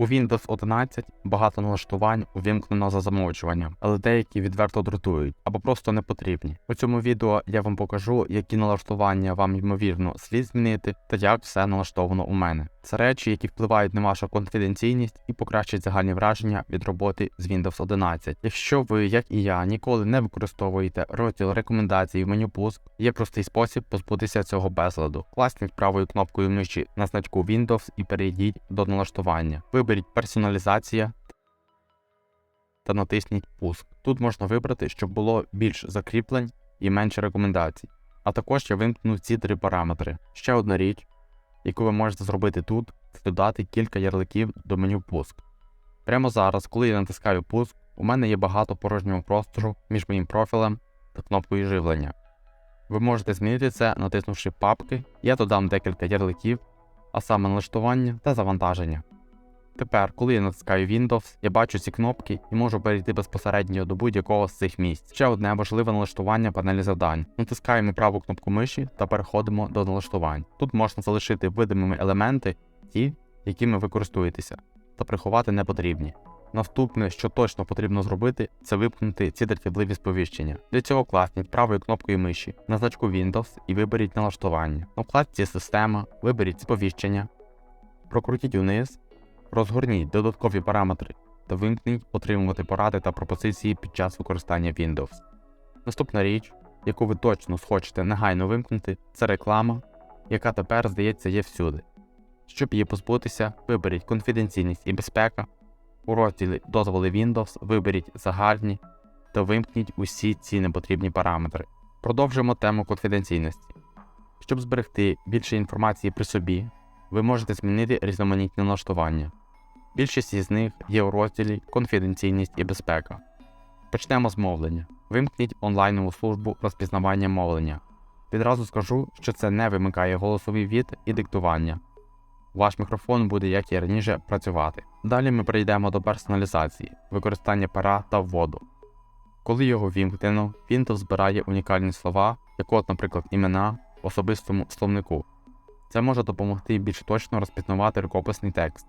У Windows 11 багато налаштувань увімкнено за замовчуванням, але деякі відверто дратують або просто не потрібні. У цьому відео я вам покажу, які налаштування вам ймовірно слід змінити та як все налаштовано у мене. Це речі, які впливають на вашу конфіденційність і покращать загальні враження від роботи з Windows 11. Якщо ви, як і я, ніколи не використовуєте розділ рекомендацій в меню пуск, є простий спосіб позбутися цього безладу. Класніть правою кнопкою миші на значку Windows і перейдіть до налаштування. Виберіть персоналізація та натисніть пуск. Тут можна вибрати, щоб було більш закріплень і менше рекомендацій. А також я вимкну ці три параметри. Ще одна річ, яку ви можете зробити тут, це додати кілька ярликів до меню пуск. Прямо зараз, коли я натискаю пуск, у мене є багато порожнього простору між моїм профілем та кнопкою живлення. Ви можете змінити це, натиснувши папки, я додам декілька ярликів, а саме налаштування та завантаження. Тепер, коли я натискаю Windows, я бачу ці кнопки і можу перейти безпосередньо до будь-якого з цих місць. Ще одне важливе налаштування панелі завдань. Натискаємо праву кнопку миші та переходимо до налаштувань. Тут можна залишити видимими елементи, ті, якими ви користуєтеся, та приховати непотрібні. Наступне, що точно потрібно зробити, це вимкнути ці дратівливі сповіщення. Для цього класніть правою кнопкою миші на значку Windows і виберіть налаштування. На вкладці Система виберіть сповіщення, прокрутіть униз, розгорніть додаткові параметри та вимкніть отримувати поради та пропозиції під час використання Windows. Наступна річ, яку ви точно схочете негайно вимкнути, це реклама, яка тепер, здається, є всюди. Щоб її позбутися, виберіть конфіденційність і безпека. У розділі Дозволи Windows виберіть загальні та вимкніть усі ці непотрібні параметри. Продовжуємо тему конфіденційності. Щоб зберегти більше інформації при собі, ви можете змінити різноманітні налаштування. Більшість із них є у розділі Конфіденційність і безпека. Почнемо з мовлення. Вимкніть онлайнову службу розпізнавання мовлення. Відразу скажу, що це не вимикає голосовий від і диктування. Ваш мікрофон буде, як і раніше, працювати. Далі ми перейдемо до персоналізації, використання пера та вводу. Коли його вімкнено, Windows збирає унікальні слова, як от, наприклад, імена в особистому словнику. Це може допомогти більш точно розпізнавати рукописний текст.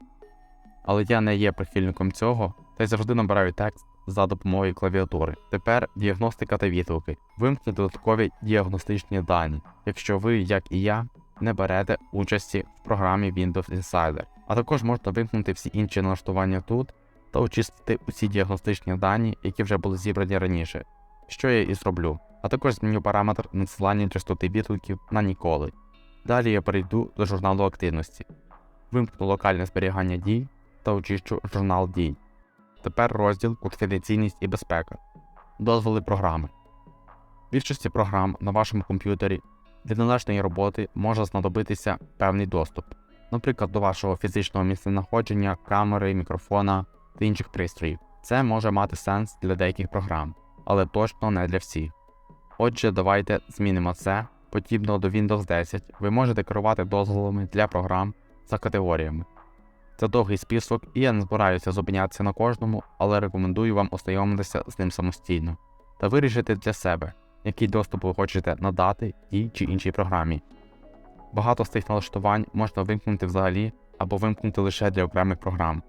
Але я не є прихильником цього та й завжди набираю текст за допомогою клавіатури. Тепер діагностика та відгуки. Вимкніть додаткові діагностичні дані, якщо ви, як і я, не берете участі в програмі Windows Insider. А також можна вимкнути всі інші налаштування тут та очистити усі діагностичні дані, які вже були зібрані раніше, що я і зроблю. А також зміню параметр надсилання частоти відгуків на ніколи. Далі я перейду до журналу активності, вимкну локальне зберігання дій та очищу журнал дій. Тепер розділ Конфіденційність і безпека. Дозволи програми. Більшості програм на вашому комп'ютері для належної роботи може знадобитися певний доступ, наприклад, до вашого фізичного місцезнаходження, камери, мікрофона та інших пристроїв. Це може мати сенс для деяких програм, але точно не для всіх. Отже, давайте змінимо це. Подібно до Windows 10, ви можете керувати дозволами для програм за категоріями. Це довгий список, і я не збираюся зупинятися на кожному, але рекомендую вам ознайомитися з ним самостійно та вирішити для себе, який доступ ви хочете надати тій чи іншій програмі. Багато з цих налаштувань можна вимкнути взагалі або вимкнути лише для окремих програм.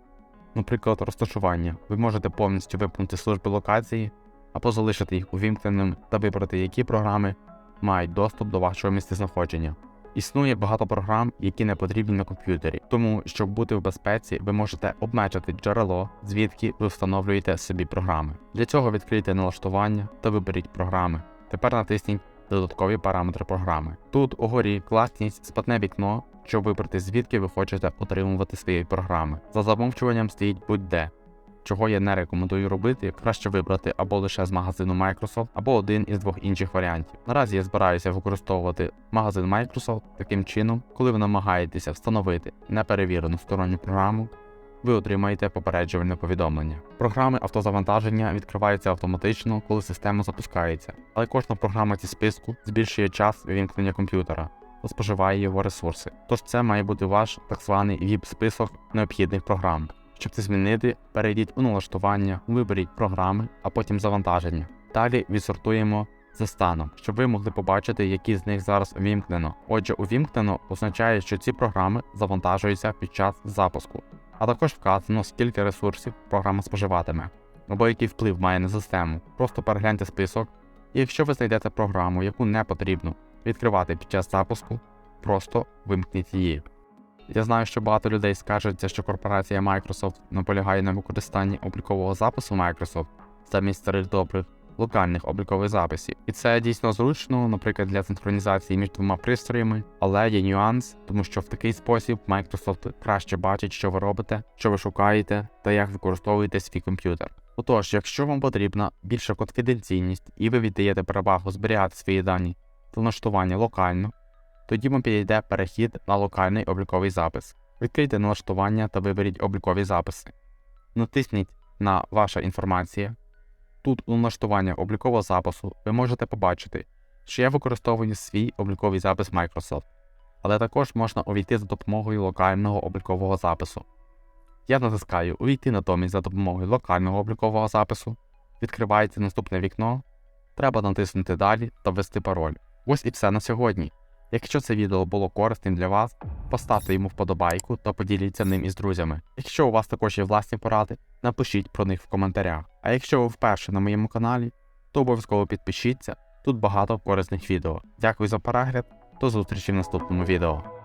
Наприклад, розташування. Ви можете повністю вимкнути служби локації або залишити їх увімкненим та вибрати, які програми мають доступ до вашого місцезнаходження. Існує багато програм, які не потрібні на комп'ютері, тому щоб бути в безпеці, ви можете обмежити джерело, звідки ви встановлюєте собі програми. Для цього відкрийте налаштування та виберіть програми. Тепер натисніть додаткові параметри програми. Тут угорі класність спатне вікно, щоб вибрати звідки ви хочете отримувати свої програми. За замовчуванням стоїть будь-де. Чого я не рекомендую робити, краще вибрати або лише з магазину Microsoft, або один із двох інших варіантів. Наразі я збираюся використовувати магазин Microsoft таким чином, коли ви намагаєтеся встановити неперевірену сторонню програму, ви отримаєте попереджувальне повідомлення. Програми автозавантаження відкриваються автоматично, коли система запускається, але кожна програма зі списку збільшує час вимкнення комп'ютера та споживає його ресурси. Тож це має бути ваш так званий VIP-список необхідних програм. Щоб це змінити, перейдіть у налаштування, виберіть програми, а потім завантаження. Далі відсортуємо за станом, щоб ви могли побачити, які з них зараз увімкнено. Отже, увімкнено означає, що ці програми завантажуються під час запуску. а також вказано, скільки ресурсів програма споживатиме, або який вплив має на систему. Просто перегляньте список, і якщо ви знайдете програму, яку не потрібно відкривати під час запуску, просто вимкніть її. Я знаю, що багато людей скаржаться, що корпорація Microsoft наполягає на використанні облікового запису Microsoft замість старих добрих локальних облікових записів. І це дійсно зручно, наприклад, для синхронізації між двома пристроями, але є нюанс, тому що в такий спосіб Microsoft краще бачить, що ви робите, що ви шукаєте та як використовуєте свій комп'ютер. Отож, якщо вам потрібна більша конфіденційність і ви віддаєте перевагу зберігати свої дані та налаштування локально, тоді вам підійде перехід на локальний обліковий запис. Відкрийте налаштування та виберіть облікові записи. Натисніть на Ваша інформація. Тут у налаштуваннях облікового запису ви можете побачити, що я використовую свій обліковий запис Microsoft, але також можна увійти за допомогою локального облікового запису. Я натискаю Увійти натомість за допомогою локального облікового запису, відкривається наступне вікно, треба натиснути Далі та ввести пароль. Ось і все на сьогодні. Якщо це відео було корисним для вас, поставте йому вподобайку та поділіться ним із друзями. Якщо у вас також є власні поради, напишіть про них в коментарях. А якщо ви вперше на моєму каналі, то обов'язково підпишіться, тут багато корисних відео. Дякую за перегляд, до зустрічі в наступному відео.